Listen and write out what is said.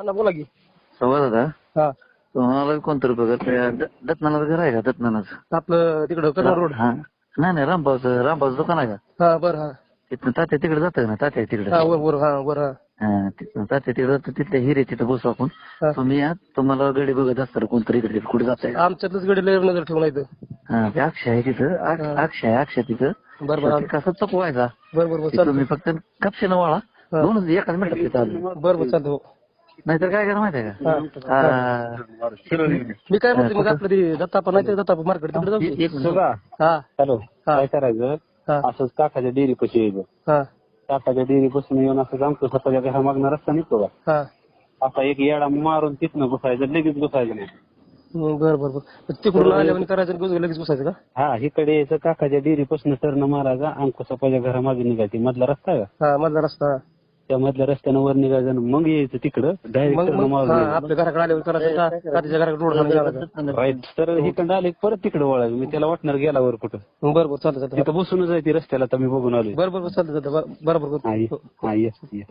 हा ना बोला की. संवाद दादा हा. तुम्हाला कोणतं रुपये घर दत्नानाचं घर आहे का? दत्नानाचं आपलं तिकडं कर्नाळ रोड. हा. नाही नाही रामभाऊचं रामभाऊचं दुकान आहे का? हा बरं हा. तिथनं तात्या तिकडे जातं ना? तात्या तिकडे. हा वर वर हा वर हा. हा तिथनं तात्या तिकडे जातं. तिथले हिरे तिथं बसू आपण. हा. तुम्ही या तुम्हाला गडी बघत असतात कोणतरी इकडे कुठे जाताय? आमच्यातच गडीला नजर ठेवून येतं हा ते अक्षय आहे तिथं. अक्ष- हा. अक्षय आहे अक्षय तिथं. बरं बरं ते कसं चकवायचा? बरं बरं बरं चालतं तुम्ही फक्त कपशेनं वाळा. हा. दोनच एकाच मिनिटात तिथं आलं. बरं बरं चालतं हो. नाहीतर काय करा माहितीये हा. का मी काय म्हणते मग आपलं ते दत्तापा नाही ते दत्तापा मार्केट तिकडे जाऊ की? एक सुगा हा. हॅलो हा. काय करायचं? हा. असंच काकाच्या डेअरी पशी यायचं. हा. काकाच्या डेअरी पासून येऊन असं जामतो स्वतःच्या घरा मागणार रस्ता निघतो का? हा. असा एक येडा मारून तिथनं घुसायचं लगेच घुसायचं नाही. हं, बरं बरं बरं. तिकडून आल्यावर करायचं आणि लगेच बसायचं का? हा इकडे यायचं काकाच्या डेअरी पासून टर्न मारायचा अंकुश सपाच्या घरामागे निघायची. मधला रस्ता आहे का? हा मधला रस्ता. त्या मधल्या रस्त्यानं वर निघायचं आणि मग यायचं तिकडं. मग डायरेक्ट मग हा, आपल्या घराकडे आल्यावर करायचं का का त्याच्या घराकडे रोड घालायचं राईट तर इकडं आले की परत तिकडे वळायचं. मी त्याला वाटणार गेला वर कुठं. बरं बरं चालतं चालतं. तिथं बसूनच आहे ती रस्त्याला तर मी बघून आलोय. बरं बरं चालतं चालतं. बरं बरं बरं. हा ये. हा ये ये.